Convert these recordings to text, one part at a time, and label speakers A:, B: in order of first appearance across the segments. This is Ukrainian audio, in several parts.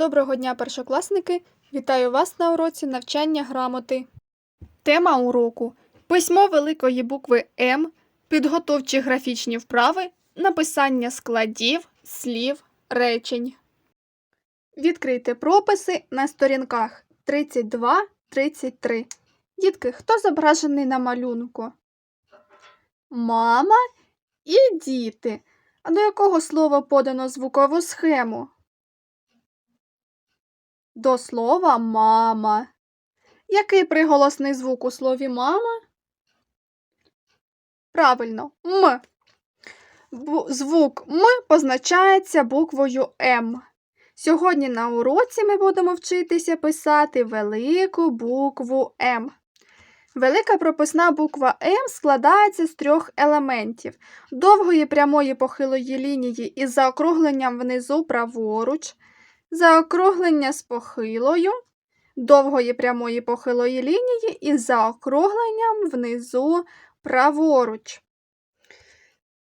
A: Доброго дня, першокласники! Вітаю вас на уроці навчання грамоти. Тема уроку письмо великої букви М, підготовчі графічні вправи, написання складів, слів, речень. Відкрийте прописи на сторінках 32-33. Дітки, хто зображений на малюнку? Мама і діти. А до якого слова подано звукову схему? До слова мама. Який приголосний звук у слові мама? Правильно, м. Звук м позначається буквою М. Сьогодні на уроці ми будемо вчитися писати велику букву М. Велика прописна буква М складається з трьох елементів: довгої прямої похилої лінії із заокругленням внизу праворуч, заокруглення з похилою, довгої прямої похилої лінії із заокругленням внизу праворуч.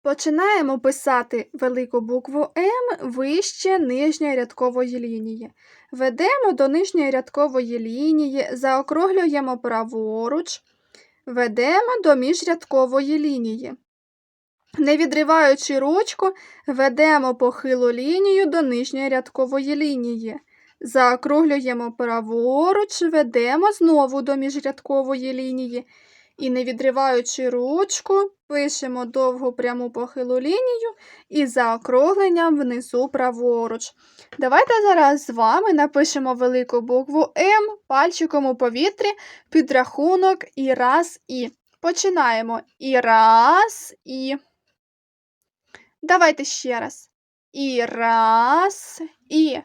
A: Починаємо писати велику букву М вище нижньої рядкової лінії. Ведемо до нижньої рядкової лінії, заокруглюємо праворуч, ведемо до міжрядкової лінії. Не відриваючи ручку, ведемо похилу лінію до нижньої рядкової лінії. Заокруглюємо праворуч, ведемо знову до міжрядкової лінії. І не відриваючи ручку, пишемо довгу пряму похилу лінію і заокругленням внизу праворуч. Давайте зараз з вами напишемо велику букву М пальчиком у повітрі під рахунок і раз і. Починаємо. І раз і. Давайте ще раз. І раз, і.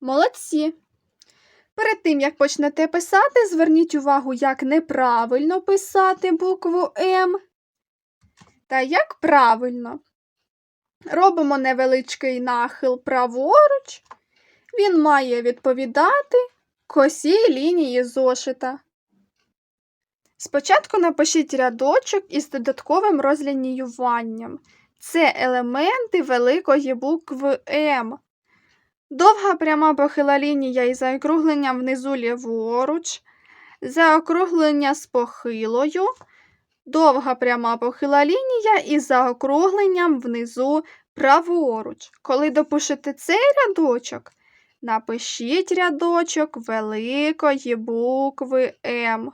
A: Молодці. Перед тим, як почнете писати, зверніть увагу, як неправильно писати букву М. Та як правильно. Робимо невеличкий нахил праворуч. Він має відповідати косій лінії зошита. Спочатку напишіть рядочок із додатковим розлініюванням. Це елементи великої букви М. Довга пряма похила лінія із заокругленням внизу ліворуч, заокруглення з похилою, довга пряма похила лінія із заокругленням внизу праворуч. Коли допишете цей рядочок, напишіть рядочок великої букви М.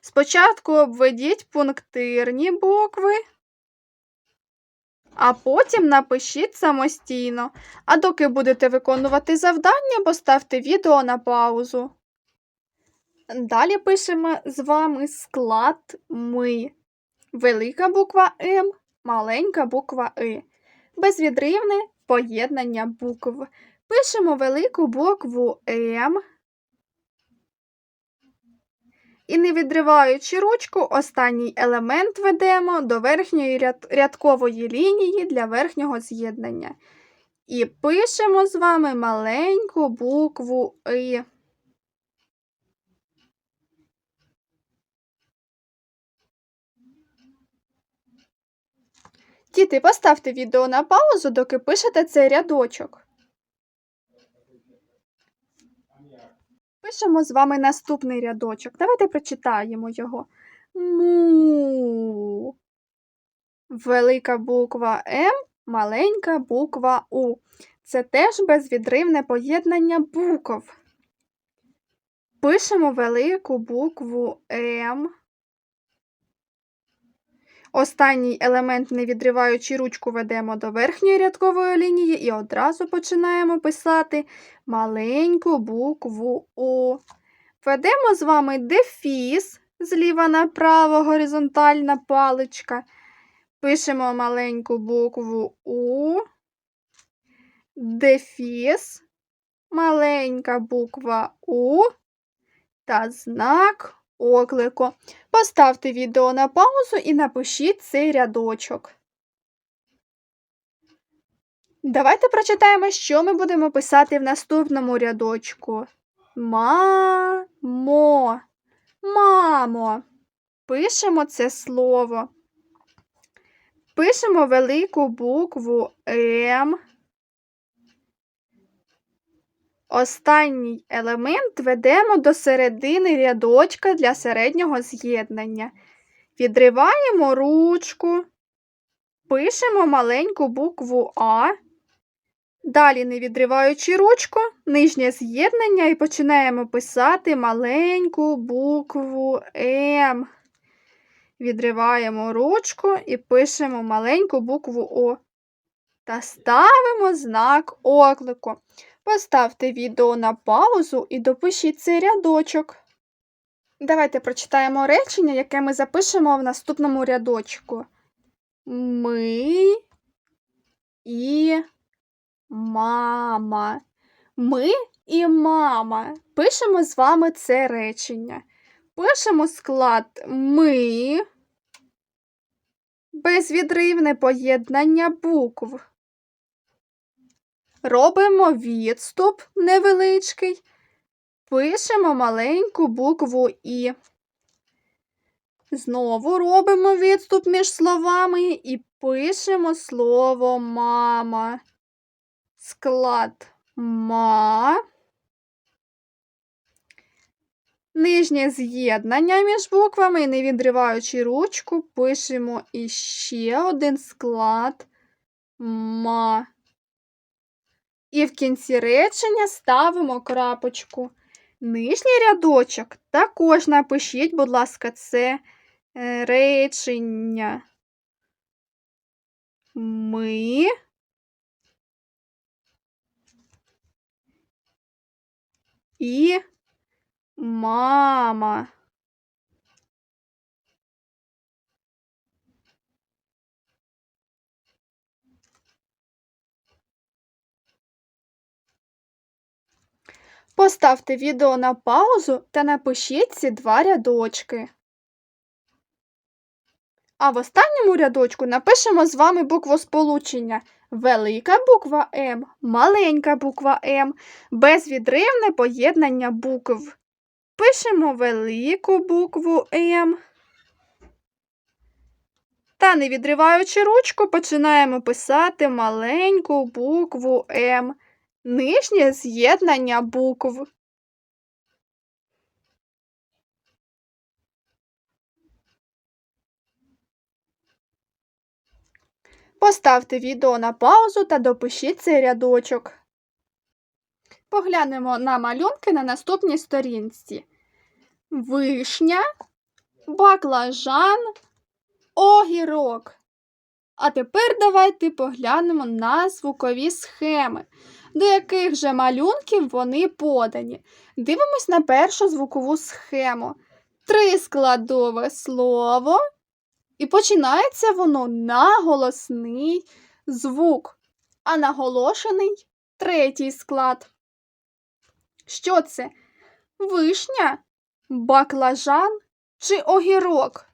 A: Спочатку обведіть пунктирні букви, а потім напишіть самостійно. А доки будете виконувати завдання, поставте відео на паузу. Далі пишемо з вами склад ми. Велика буква М, маленька буква И. Безвідривне поєднання букв. Пишемо велику букву М. І не відриваючи ручку, останній елемент ведемо до верхньої ряд... рядкової лінії для верхнього з'єднання. І пишемо з вами маленьку букву И. Діти, поставте відео на паузу, доки пишете цей рядочок. Пишемо з вами наступний рядочок. Давайте прочитаємо його. Му. Велика буква М, маленька буква У. Це теж безвідривне поєднання букв. Пишемо велику букву М. Останній елемент, не відриваючи ручку, ведемо до верхньої рядкової лінії і одразу починаємо писати маленьку букву О. Ведемо з вами дефіс зліва направо, горизонтальна паличка. Пишемо маленьку букву У, дефіс, маленька буква У та знак оклику. Поставте відео на паузу і напишіть цей рядочок. Давайте прочитаємо, що ми будемо писати в наступному рядочку. Мамо. Мамо. Пишемо це слово. Пишемо велику букву М. Останній елемент ведемо до середини рядочка для середнього з'єднання. Відриваємо ручку, пишемо маленьку букву А. Далі, не відриваючи ручку, нижнє з'єднання і починаємо писати маленьку букву М. Відриваємо ручку і пишемо маленьку букву О. Та ставимо знак оклику. Поставте відео на паузу і допишіть цей рядочок. Давайте прочитаємо речення, яке ми запишемо в наступному рядочку. Ми і мама. Ми і мама. Пишемо з вами це речення. Пишемо склад ми, безвідривне поєднання букв. Робимо відступ невеличкий, пишемо маленьку букву І. Знову робимо відступ між словами і пишемо слово мама. Склад ма. Нижнє з'єднання між буквами, не відриваючи ручку, пишемо іще один склад ма. І в кінці речення ставимо крапочку. Нижній рядочок також напишіть, будь ласка, це е, речення. Ми і мама. Поставте відео на паузу та напишіть ці два рядочки. А в останньому рядочку напишемо з вами букву сполучення. Велика буква М, маленька буква М, безвідривне поєднання букв. Пишемо велику букву М. Та, не відриваючи ручку, починаємо писати маленьку букву М. Нижнє з'єднання букв. Поставте відео на паузу та допишіть цей рядочок. Поглянемо на малюнки на наступній сторінці. Вишня, баклажан, огірок. А тепер давайте поглянемо на звукові схеми, до яких же малюнків вони подані. Дивимось на першу звукову схему. Трискладове слово. І починається воно на голосний звук, а наголошений третій склад. Що це? Вишня, баклажан чи огірок?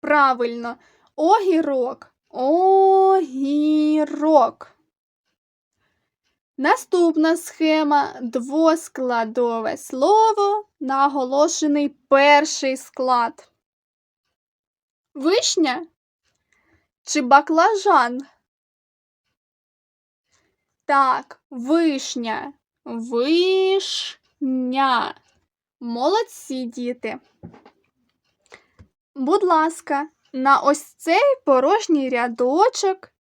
A: Правильно, огірок. Огірок. Наступна схема двоскладове слово, наголошений перший склад. Вишня чи баклажан? Так, вишня. Вишня. Молодці діти. Будь ласка, на ось цей порожній рядочок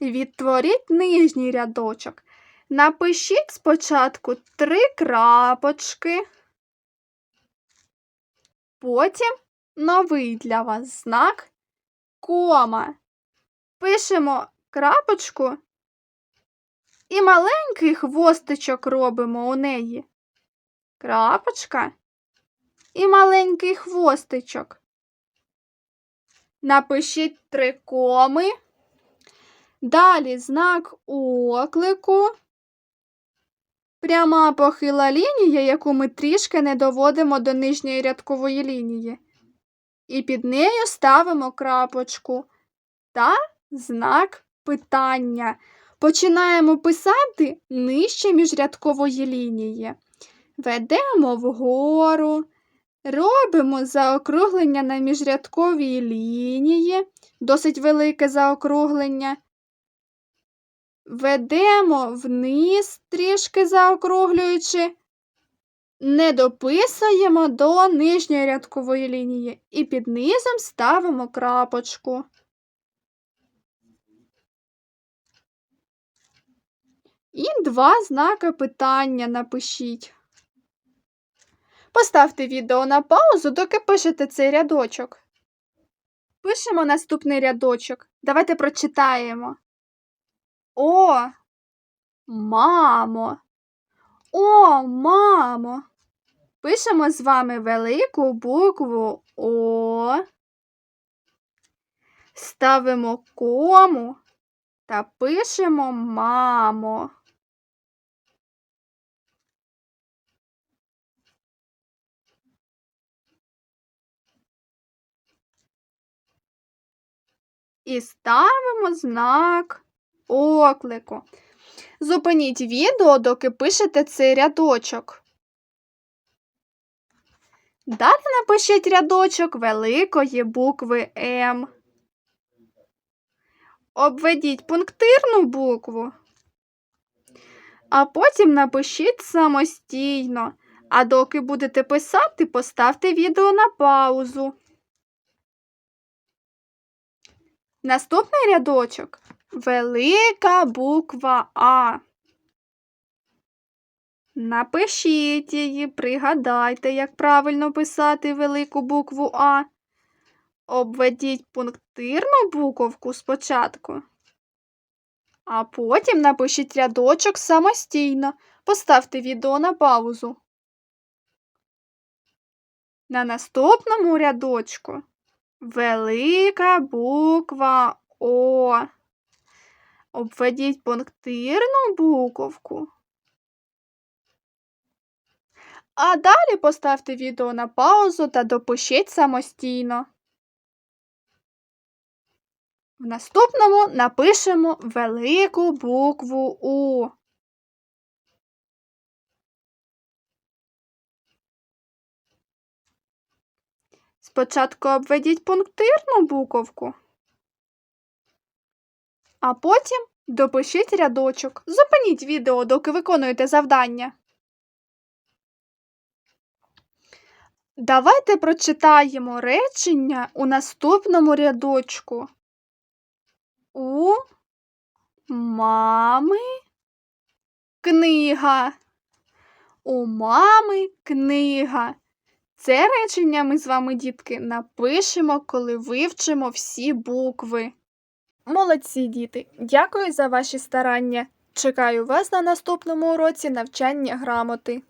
A: відтворіть нижній рядочок. Напишіть спочатку три крапочки, потім новий для вас знак кома. Пишемо крапочку і маленький хвостичок робимо у неї. Крапочка і маленький хвостичок. Напишіть три коми. Далі знак оклику. Пряма похила лінія, яку ми трішки не доводимо до нижньої рядкової лінії. І під нею ставимо крапочку та знак питання. Починаємо писати нижче міжрядкової лінії. Ведемо вгору, робимо заокруглення на міжрядковій лінії, досить велике заокруглення. ведемо вниз, трішки заокруглюючи, не дописуємо до нижньої рядкової лінії і під низом ставимо крапочку. І два знаки питання напишіть. Поставте відео на паузу, доки пишете цей рядочок. Пишемо наступний рядочок. Давайте прочитаємо. О, мамо. О, мамо. Пишемо з вами велику букву О. Ставимо кому та пишемо мамо. І ставимо знак оклику. Зупиніть відео, доки пишете цей рядочок. Далі напишіть рядочок великої букви М. Обведіть пунктирну букву, а потім напишіть самостійно. А доки будете писати, поставте відео на паузу. Наступний рядочок велика буква А. Напишіть її, пригадайте, як правильно писати велику букву А. Обведіть пунктирну буковку спочатку, а потім напишіть рядочок самостійно. Поставте відео на паузу. На наступному рядочку велика буква О. Обведіть пунктирну буковку. А далі поставте відео на паузу та допишіть самостійно. В наступному напишемо велику букву У. Спочатку обведіть пунктирну буковку, а потім допишіть рядочок. Зупиніть відео, доки виконуєте завдання. Давайте прочитаємо речення у наступному рядочку. У мами книга. У мами книга. Це речення ми з вами, дітки, напишемо, коли вивчимо всі букви. Молодці, діти! Дякую за ваші старання. Чекаю вас на наступному уроці навчання грамоти.